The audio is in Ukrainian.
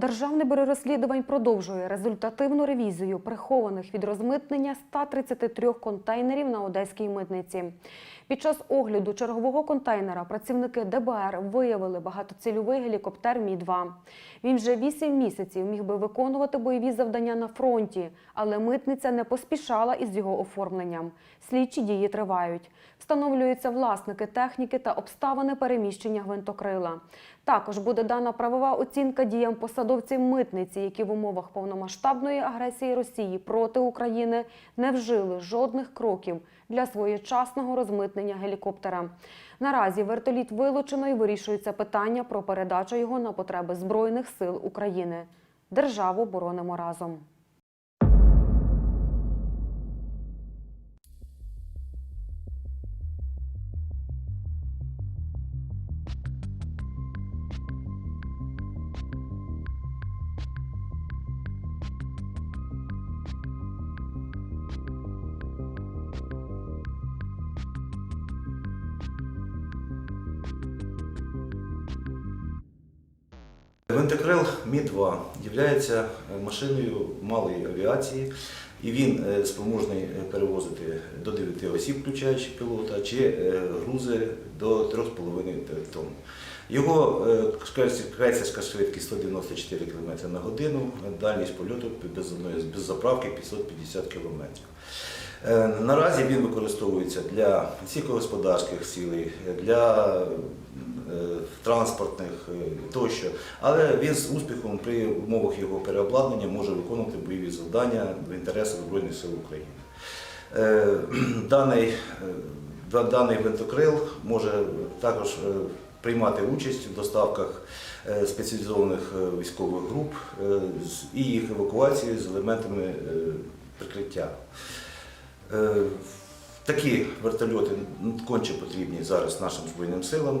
Державне бюро розслідувань продовжує результативну ревізію прихованих від розмитнення 133 контейнерів на одеській митниці. Під час огляду чергового контейнера працівники ДБР виявили багатоцільовий гелікоптер Мі-2. Він вже 8 місяців міг би виконувати бойові завдання на фронті, але митниця не поспішала із його оформленням. Слідчі дії тривають. Встановлюються власники техніки та обставини переміщення гвинтокрила. Також буде дана правова оцінка діям посадовців митниці, які в умовах повномасштабної агресії Росії проти України не вжили жодних кроків для своєчасного розмитнення гелікоптера. Наразі вертоліт вилучено і вирішується питання про передачу його на потреби Збройних сил України. Державу боронимо разом. Винтокрил Мі-2 є машиною малої авіації, і він е, спроможний е, перевозити до 9 осіб, включаючи пілота, чи е, грузи до 3,5 тонн. Його е, крейсерська швидкість 194 км на годину, дальність польоту без, заправки 550 км. Е, Наразі він використовується для сільськогосподарських цілей, для е, транспортних е, тощо, але він з успіхом при умовах його переобладнання може виконувати бойові завдання в інтересах Збройних сил України. Е, Даний, е, даний винтокрил може також приймати участь в доставках спеціалізованих військових груп і їх евакуації з елементами прикриття. Такі вертольоти конче потрібні зараз нашим Збройним силам.